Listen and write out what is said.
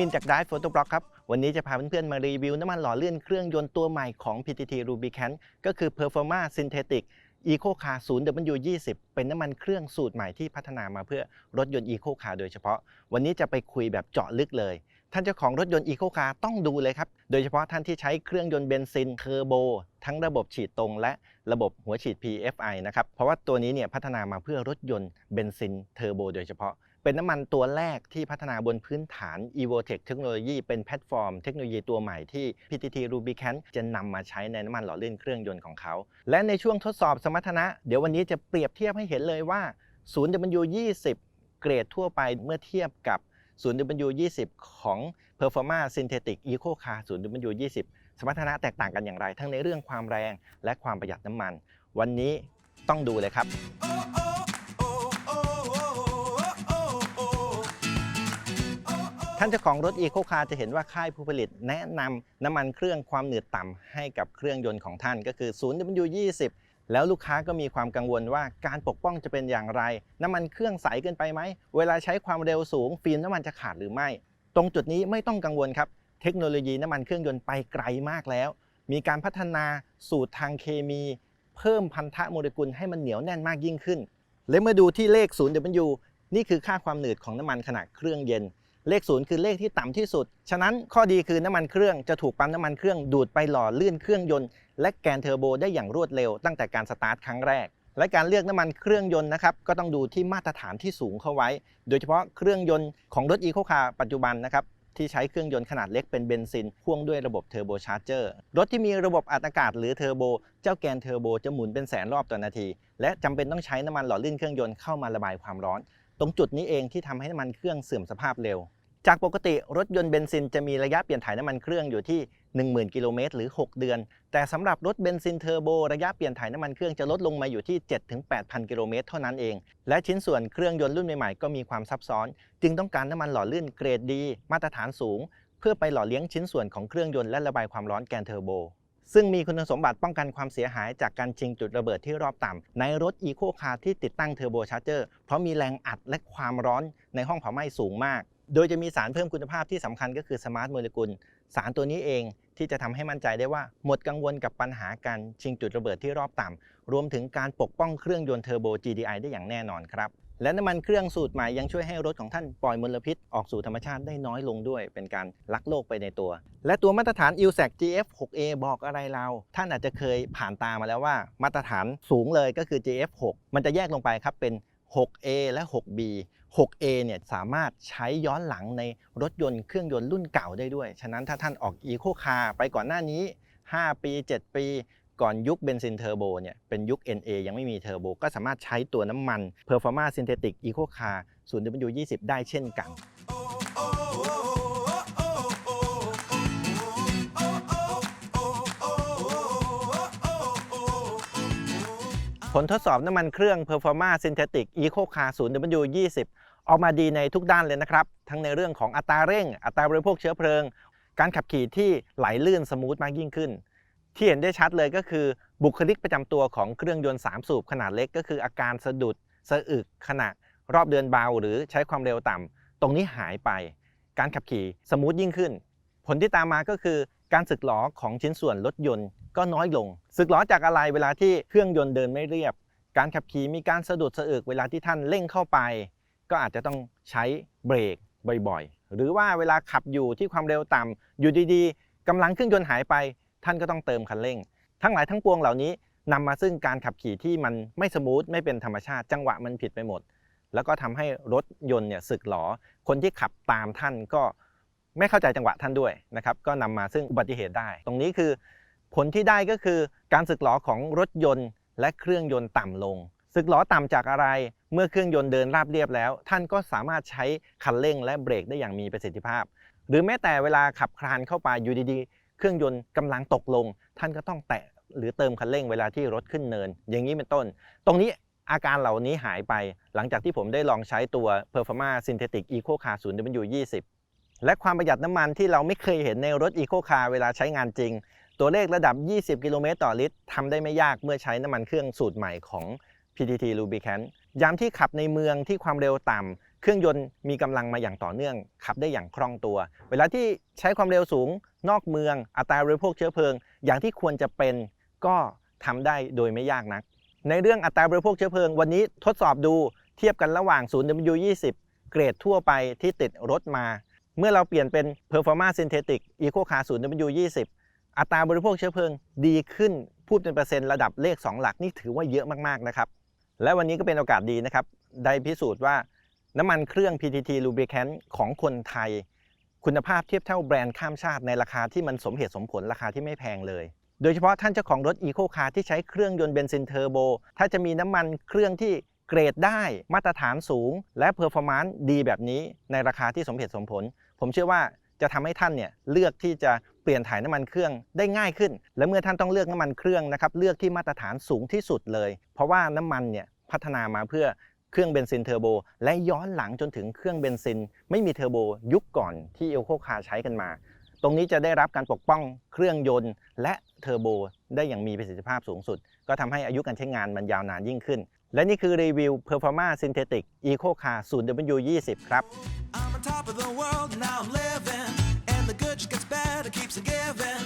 มินจาก Dive Photo Blog ครับ วันนี้จะพาเพื่อนๆ มารีวิวน้ำมันหล่อเลื่อนเครื่องยนต์ตัวใหม่ของ PTT Rubicon ก็คือ Performa Synthetic Eco Car 0W20 เป็นน้ำมันเครื่องสูตรใหม่ที่พัฒนามาเพื่อรถยนต์ Eco Car โดยเฉพาะ วันนี้จะไปคุยแบบเจาะลึกเลย ท่านเจ้าของรถยนต์ Eco Car ต้องดูเลยครับ โดยเฉพาะท่านที่ใช้เครื่องยนต์เบนซินเทอร์โบทั้งระบบฉีดตรงและระบบหัวฉีด PFI นะครับ เพราะว่าตัวนี้เนี่ยพัฒนามาเพื่อรถยนต์เบนซินเทอร์โบโดยเฉพาะ เป็นน้ำมันตัวแรกที่พัฒนาบนพื้นฐาน Evotech เทคโนโลยีเป็นแพลตฟอร์มเทคโนโลยีตัวใหม่ที่ PTT Rubicon จะนำมาใช้ในน้ำมันหล่อลื่นเครื่องยนต์ของเขา และในช่วงทดสอบสมรรถนะ เดี๋ยววันนี้จะเปรียบเทียบให้เห็นเลยว่า 0W20 เกรดทั่วไปเมื่อเทียบกับ 0W20 ของ Performa Synthetic Eco Car 0W20 สมรรถนะแตกต่างกันอย่างไร ทั้งในเรื่องความแรงและความประหยัดน้ำมัน วันนี้ต้องดูเลยครับ ท่านเจ้าของรถ Eco Car จะเห็นว่าค่ายผู้ผลิตแนะนำน้ำมันเครื่องความหนืดต่ำให้กับเครื่องยนต์ของท่านก็คือ 0W20 แล้วลูกค้าก็มีความกังวลว่าการปกป้องจะเป็นอย่างไร น้ำมันเครื่องใสเกินไปไหม เวลาใช้ความเร็วสูง ฟิล์มน้ำมันจะขาดหรือไม่ ตรงจุดนี้ไม่ต้องกังวลครับ เทคโนโลยีน้ำมันเครื่องยนต์ไปไกลมากแล้ว มีการพัฒนาสูตรทางเคมี เพิ่มพันธะโมเลกุลให้มันเหนียวแน่นมากยิ่งขึ้น และเมื่อดูที่เลข 0W นี่คือค่าความหนืดของน้ำมันขณะเครื่องเย็น เลขศูนย์คือเลขที่ต่ำที่สุด ฉะนั้นข้อดีคือน้ำมันเครื่องจะถูกปั๊มน้ำมันเครื่องดูดไปหล่อลื่นเครื่องยนต์และแกนเทอร์โบได้อย่างรวดเร็วตั้งแต่การสตาร์ทครั้งแรก และการเลือกน้ำมันเครื่องยนต์นะครับก็ต้องดูที่มาตรฐานที่สูงเข้าไว้ โดยเฉพาะเครื่องยนต์ของรถ Eco Car ปัจจุบันนะครับที่ใช้เครื่องยนต์ขนาดเล็กเป็นเบนซินพ่วงด้วยระบบเทอร์โบชาร์เจอร์รถที่มีระบบอัดอากาศหรือเทอร์โบ เจ้าแกนเทอร์โบจะหมุนเป็นแสนรอบต่อนาที และจำเป็นต้องใช้น้ำมันหล่อลื่นเครื่องยนต์เข้ามาระบายความร้อน ตรงจุดนี้เองที่ทำให้น้ำมันเครื่องเสื่อมสภาพเร็ว จากปกติรถยนต์เบนซินจะมีระยะเปลี่ยนถ่ายน้ำมันเครื่องอยู่ที่ 10,000 กิโลเมตรหรือ 6 เดือน แต่สำหรับรถเบนซินเทอร์โบระยะเปลี่ยนถ่ายน้ำมันเครื่องจะลดลงมาอยู่ที่ 7-8,000 กิโลเมตรเท่านั้นเอง และชิ้นส่วนเครื่องยนต์รุ่นใหม่ๆ ก็มีความซับซ้อน จึงต้องการน้ำมันหล่อลื่นเกรดดี มาตรฐานสูง เพื่อไปหล่อเลี้ยงชิ้นส่วนของเครื่องยนต์และระบายความร้อนแกนเทอร์โบซึ่งมีคุณสมบัติป้องกันความเสียหายจากการชิงจุดระเบิดที่รอบต่ำในรถ Eco Car ที่ติดตั้งเทอร์โบชาร์เจอร์เพราะมีแรงอัดและความร้อนในห้องเผาไหม้สูงมาก โดยจะมีสารเพิ่มคุณภาพที่สำคัญก็คือสมาร์ทโมเลกุล สารตัวนี้เองที่จะทำให้มั่นใจได้ว่าหมดกังวลกับปัญหาการชิงจุดระเบิดที่รอบต่ำรวมถึงการปกป้องเครื่องยนต์เทอร์โบ GDI ได้อย่างแน่นอนครับ และน้ำมันเครื่องสูตรใหม่ยังช่วยให้รถของท่านปล่อยมลพิษออกสู่ธรรมชาติได้น้อยลงด้วย เป็นการรักโลกไปในตัว และตัวมาตรฐาน i l s a c GF 6A บอกอะไรเรา ท่านอาจจะเคยผ่านตามาแล้วว่า มาตรฐานสูงเลยก็คือ GF 6 มันจะแยกลงไปครับเป็น 6A และ 6B 6A เนี่ยสามารถใช้ย้อนหลังในรถยนต์เครื่องยนต์รุ่นเก่าได้ด้วย ฉะนั้นถ้าท่านออก Eco Car ไปก่อนหน้านี้ 5 ปี 7 ปีก่อนยุคเบนซินเทอร์โบเนี่ยเป็นยุค NA ยังไม่มีเทอร์โบก็สามารถใช้ตัวน้ำมัน Performa Synthetic Eco Car 0W20 ได้เช่นกัน ผลทดสอบน้ำมันเครื่อง Performa Synthetic Eco Car 0W20 ออกมาดีในทุกด้านเลยนะครับ ทั้งในเรื่องของอัตราเร่ง อัตราบริโภคเชื้อเพลิง การขับขี่ที่ไหลลื่นสมูทมากยิ่งขึ้น ที่เห็นได้ชัดเลยก็คือบุคลิกประจำตัวของเครื่องยนต์ 3 สูบขนาดเล็กก็คืออาการสะดุดสะอึกขณะรอบเดินเบาหรือใช้ความเร็วต่ำตรงนี้หายไป การขับขี่สมูทยิ่งขึ้น ผลที่ตามมาก็คือการสึกหลอของชิ้นส่วนรถยนต์ ก็น้อยลง สึกหลอจากอะไรเวลาที่เครื่องยนต์เดินไม่เรียบ การขับขี่มีการสะดุดสะอึกเวลาที่ท่านเร่งเข้าไป ก็อาจจะต้องใช้เบรกบ่อยๆ หรือว่าเวลาขับอยู่ที่ความเร็วต่ำอยู่ดีๆกำลังเครื่องยนต์หายไป ท่านก็ต้องเติมคันเร่ง ทั้งหลายทั้งปวงเหล่านี้นำมาซึ่งการขับขี่ที่มันไม่สมูทไม่เป็นธรรมชาติ จังหวะมันผิดไปหมด แล้วก็ทำให้รถยนต์เนี่ยสึกหลอ คนที่ขับตามท่านก็ไม่เข้าใจจังหวะท่านด้วยนะครับ ก็นำมาซึ่งอุบัติเหตุได้ ตรงนี้คือ ผลที่ได้ก็คือการสึกหลอของรถยนต์ และเครื่องยนต์ต่ำลง สึกหลอต่ำจากอะไร เมื่อเครื่องยนต์เดินราบเรียบแล้ว ท่านก็สามารถใช้คันเร่งและเบรกได้อย่างมีประสิทธิภาพ หรือแม้แต่เวลาขับคลานเข้าไปอยู่ดีๆ เครื่องยนต์กำลังตกลง ท่านก็ต้องแตะหรือเติมคันเร่งเวลาที่รถขึ้นเนิน อย่างนี้เป็นต้น ตรงนี้อาการเหล่านี้หายไป หลังจากที่ผมได้ลองใช้ตัว Performa Synthetic Eco Car 0W20 และความประหยัดน้ำมันที่เราไม่เคยเห็นในรถ Eco Car เวลาใช้งานจริง ตัวเลขระดับ 20 กิโลเมตรต่อลิตรทำได้ไม่ยากเมื่อใช้น้ำมันเครื่องสูตรใหม่ของ PTT Rubicon ยามที่ขับในเมืองที่ความเร็วต่ำเครื่องยนต์มีกำลังมาอย่างต่อเนื่อง ขับได้อย่างคล่องตัว เวลาที่ใช้ความเร็วสูง นอกเมืองอัตราบริโภคเชื้อเพลิง อย่างที่ควรจะเป็นก็ทำได้โดยไม่ยากนัก ในเรื่องอัตราบริโภคเชื้อเพลิง วันนี้ทดสอบดูเทียบกันระหว่าง 0W20 เกรดทั่วไปที่ติดรถมา เมื่อเราเปลี่ยนเป็น Performance Synthetic Eco Car 0W20 อัตราบริโภคเชื้อเพลิงดีขึ้นพูดเป็นเปอร์เซ็นต์ระดับเลข 2 หลักนี่ถือว่าเยอะมากๆนะครับ และวันนี้ก็เป็นโอกาสดีนะครับ ได้พิสูจน์ว่าน้ำมันเครื่อง PTT Lubricant ของคนไทย คุณภาพเทียบเท่าแบรนด์ข้ามชาติในราคาที่มันสมเหตุสมผลราคาที่ไม่แพงเลย โดยเฉพาะท่านเจ้าของรถ Eco Car ที่ใช้เครื่องยนต์เบนซินเทอร์โบ ถ้าจะมีน้ำมันเครื่องที่เกรดได้มาตรฐานสูง และเพอร์ฟอร์มานซ์ดีแบบนี้ในราคาที่สมเหตุสมผล ผมเชื่อว่าจะทำให้ท่านเนี่ยเลือกที่จะ เปลี่ยนถ่ายน้ำมันเครื่องได้ง่ายขึ้น และเมื่อท่านต้องเลือกน้ำมันเครื่องนะครับเลือกที่มาตรฐานสูงที่สุดเลย เพราะว่าน้ำมันเนี่ยพัฒนามาเพื่อเครื่องเบนซินเทอร์โบและย้อนหลังจนถึงเครื่องเบนซิน ไม่มีเทอร์โบยุคก่อนที่เอลโคคาใช้กันมา ตรงนี้จะได้รับการปกป้องเครื่องยนต์ และเทอร์โบได้อย่างมีประสิทธิภาพสูงสุด ก็ทำให้อายุการใช้งานมันยาวนานยิ่งขึ้น และนี่คือรีวิว Performa Synthetic Eco Car 0W20 ครับ together